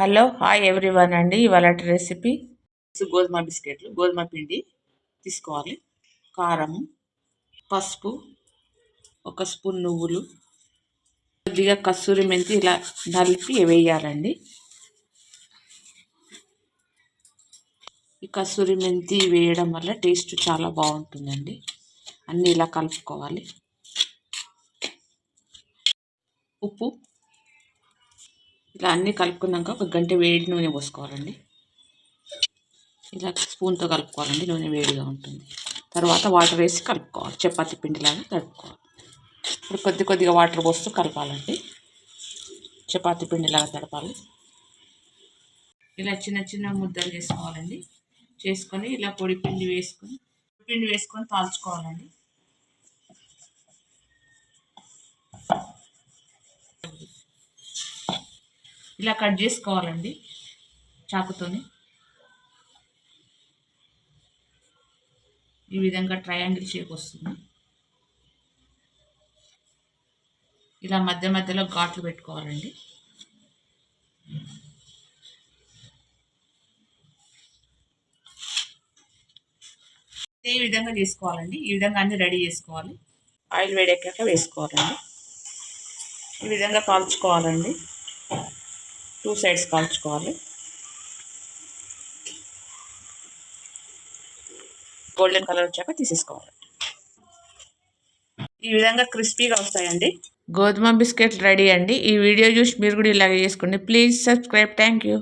Hello hi everyone అండి. ఇవాళ recipe గోధుమ బిస్కెట్లు గోధుమ పిండి తీసుకోవాలి. కారం పసుపు ఒక స్పూన్ నువ్వులు కొద్దిగా కస్తూరి మెంతి ఇలా నలిపి వేయాలండి. ఈ కస్తూరి మెంతి వేయడం వల్ల టేస్ట్ చాలా బాగుంటుందండి. అన్నీ ఇలా కలుపుకోవాలి. ఉప్పు ఇలా అన్నీ కలుపుకున్నాక ఒక గంట వేడి నూనె పోసుకోవాలండి. ఇలా స్పూన్తో కలుపుకోవాలండి నూనె వేడిగా ఉంటుంది. తర్వాత వాటర్ వేసి కలుపుకోవాలి చపాతి పిండిలాగా తడుపుకోవాలి ఇప్పుడు కొద్ది కొద్దిగా వాటర్ పోస్తూ కలపాలండి. చపాతి పిండిలాగా తడపాలి ఇలా చిన్న చిన్న ముద్దలు చేసుకోవాలండి. చేసుకొని ఇలా పొడి పిండి వేసుకొని పిండి వేసుకొని తాల్చుకోవాలండి. ఇలా కట్ చేసుకోవాలండి చాకుతోని. ఈ విధంగా ట్రయాంగిల్ షేప్ వస్తుంది. ఇలా మధ్య మధ్యలో ఘాట్లు పెట్టుకోవాలండి. ఈ విధంగా చేసుకోవాలండి. ఈ విధంగా అన్ని రెడీ చేసుకోవాలి. ఆయిల్ వేడెక్కాక వేసుకోవాలండి. ఈ విధంగా కాల్చుకోవాలండి. టూ సైడ్స్ కాల్చుకోవాలి. గోల్డెన్ కలర్ వచ్చాక తీసేసుకోవాలి. ఈ విధంగా క్రిస్పీగా వస్తాయండి. గోధుమ బిస్కెట్ రెడీ అండి. ఈ వీడియో చూసి మీరు కూడా ఇలాగే చేసుకోండి. Please subscribe. Thank you.